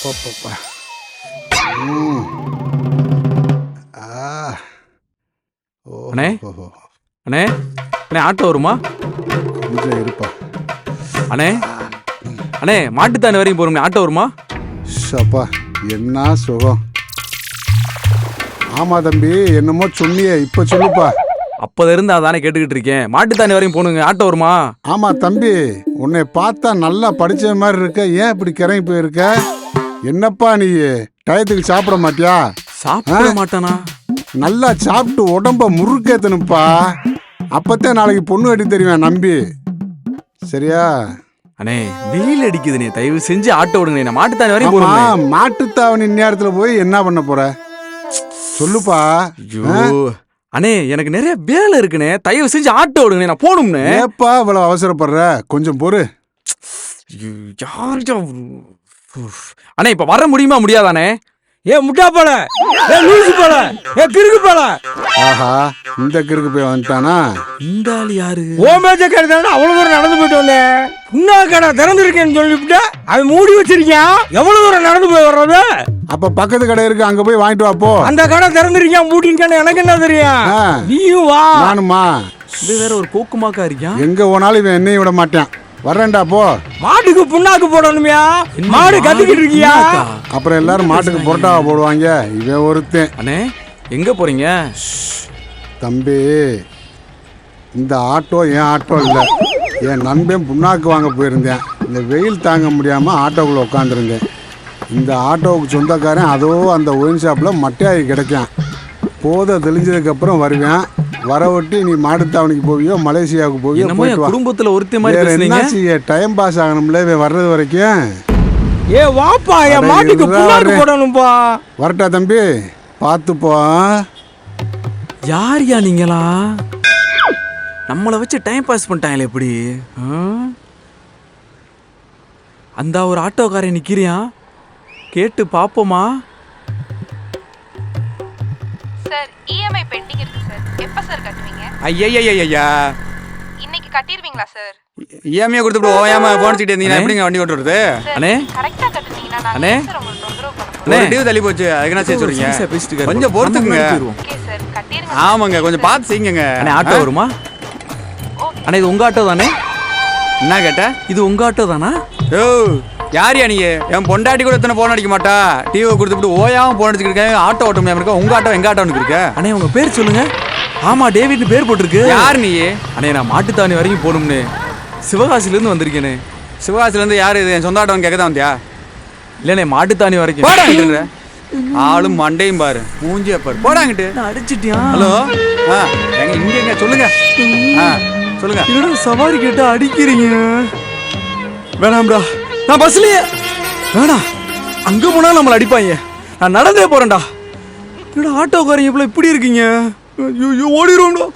அப்பப்பா அண்ணே. அண்ணே அண்ணே ஆட்டோ வருமா? கொஞ்சம் இருப்பா. அண்ணே அண்ணே மாட்டுத்தாண்டி வரைக்கும் போகிறோம் ஆட்டோ வருமா? ஷப்பா என்ன சுகம்? ஆமாம் தம்பி என்னமோ சொன்னியே இப்போ சொல்லுப்பா. அப்போத இருந்து அதானே கேட்டுக்கிட்டு இருக்கேன். மாட்டுத்தானி வரைக்கும் போகணுங்க. ஆட்டோ வருமா? ஆமா தம்பி. உன்னை பார்த்தா நல்லா படிச்ச மாதிரி இருக்க. ஏன் இப்படி கிறங்கி போயிருக்க? என்னப்பா நீ? டயத்துக்கு சாப்பிட மாட்டியா? சாப்பிட மாட்டானா? நல்லா சாப்பிட்டு உடம்ப முறுக்கேத்தணுப்பா அப்பத்தான் நாளைக்கு பொண்ணு வெட்டி தெரியும் நம்பி. சரியா? அண்ணே வெயில் அடிக்குதுண்ணே. தயவு செஞ்சு ஆட்டோ விடுங்க நான் மாட்டுத்தானி வரைக்கும் ஆமா போறோம் மாட்டுத்தாவணி நேரத்துல போய் என்ன பண்ண போற? சொல்லுப்பா. ஐயோ. அண்ணே எனக்கு நிறைய வேலை இருக்குண்ணே. தயவு செஞ்சு ஆட்டோ விடுங்க நான் போகணும்னே ஏப்பா இவ்வளவு அவசரப்படுற? கொஞ்சம் பொறு ஐயோ, யார்கிட்ட. அண்ணே இப்ப வர முடியுமா முடியாதானே ஏ முட்டா போல. ஏ லூசு போல. ஏ கிறுக்கு போல. ஆஹா இந்த கிறுக்கு போய் வந்துட்டானா? இந்த ஆள் யாரு? ஓ மேஜ கடை அவ்வளவு தூரம் நடந்து போயிட்டு வந்தேன் புண்ணா கடை திறந்திருக்கேன்னு சொல்லிவிட்டு அவன் மூடி வச்சிருக்கான். எவ்வளவு தூரம் நடந்து போய் வர்றது? அப்ப பக்கத்து கடை இருக்கு அங்க போய் வாங்கிட்டு வா போ. அந்த கடை திறந்திருக்கான் மூடிருக்கான்னு எனக்கு என்ன தெரியும். நீயும் வா. நானுமா இது வேற ஒரு கோக்குமாக்கா இருக்கியா எங்க போனாலும் இவன் என்னையும் விட மாட்டான். வர்றேன்டா போ. மாட்டுக்கு புண்ணாக்கு போடணுமியா? மாடு கத்திக்கிட்டு இருக்கியா? அப்புறம் எல்லாரும் மாட்டுக்கு புரோட்டாவை போடுவாங்க. இவன் ஒருத்தன். அண்ணே எங்க போறீங்க? தம்பி இந்த ஆட்டோ என் ஆட்டோ இல்லை. என் நண்பன் புண்ணாக்கு வாங்க போயிருந்தேன். இந்த வெயில் தாங்க முடியாமல் ஆட்டோக்குள்ளே உட்காந்துருந்தேன் இந்த ஆட்டோவுக்கு சொந்தக்காரன் அதோ அந்த ஒயின் ஷாப்பில் மட்டையாகி கிடைக்கான். போதை தெளிஞ்சதுக்கப்புறம் வருவேன். வர ஒட்டி நீ மாட்டுத்தாவணிக்கு போவியோ மலேசியாவுக்கு போவியோ போயிட்டு குடும்பத்துல ஒருத்த மாதிரி என்ன செய்ய டைம் பாஸ் ஆகணும்ல இவன் வர்றது வரைக்கும். ஏ வாப்பா என் மாட்டுக்கு புண்ணாக்கு. போடணும்பா. வரட்டா தம்பி. பார்த்துப்போ யார் யா நீங்களா? நம்மளை வச்சு டைம் பாஸ் பண்ணிட்டாங்களே எப்படி? அந்த ஒரு ஆட்டோக்காரன் நிக்கிறியான் கேட்டு பாப்போமா? சார் இஎம்ஐ பெண்டிங் இருக்கு சார். எப்போ சார் கட்டுவீங்க? ஐயா இன்னைக்கு கட்டிடுவீங்களா சார்? இஎம்ஐ கொடுத்துட்டு ஓயாம போனிச்சுட்டு இருந்தீங்கன்னா எப்படிங்க வண்டி ஓட்டுறது? அண்ணே. கரெக்டா கட்டுனீங்கன்னா நான் அண்ணே. சார் உங்களுக்கு தொந்தரவு பண்ண அண்ணே. டியூ தள்ளி போச்சு அதுக்கு என்ன செய்ய சொல்றீங்க. கொஞ்சம் பொறுத்துக்குங்க. ஓகே சார் கட்டிருங்க ஆமாங்க கொஞ்சம் பார்த்து செய்யுங்க. அண்ணே ஆட்டோ வருமா? அண்ணே இது உங்க ஆட்டோ தானே என்ன கேட்ட? இது உங்க ஆட்டோ தானா ஓ. யாரியா நீங்க என் பொண்டாட்டி கூட எத்தனை போன் அடிக்க மாட்டா? டிவி கொடுத்துட்டு ஓயாம போன் அடிச்சுட்டு இருக்கேன் ஆட்டோ ஓட்ட முடியாம இருக்கா. உங்க ஆட்டோ எங்க ஆட்டோன்னு இருக்க. அண்ணே உங்க பேர் சொல்லுங்க. ஆமா டேவிட்னு பேர் போட்டிருக்கு. யார் நீ? அண்ணே நான் மாட்டுத்தாவணி வரைக்கும் போகணும்னு. சிவகாசில இருந்து வந்திருக்கேனே. சிவகாசில இருந்து யாரு இது? என் சொந்த ஆட்டோன்னு கேட்க தான் வந்தியா? இல்லண்ணே மாட்டுத்தாவணி வரைக்கும். ஆளும் மண்டையும் பாரு. மூஞ்சிய பாரு. போடாங்கிட்டு அடிச்சிட்டியா? ஹலோ? ஆ எங்க இங்க எங்க சொல்லுங்க. ஆ சொல்லுங்க. என்னடா சவாரி கேட்டா அடிக்கிறீங்க? வேணாம்டா. நான் பஸ்லயே வேணா அங்க போனாலும் நம்மள அடிப்பாங்க. நான் நடந்தே போறேன்டா. என்னடா ஆட்டோக்காரங்க இப்ப இப்படி இருக்கீங்க? ஐயோ ஓடிடுவோம்டா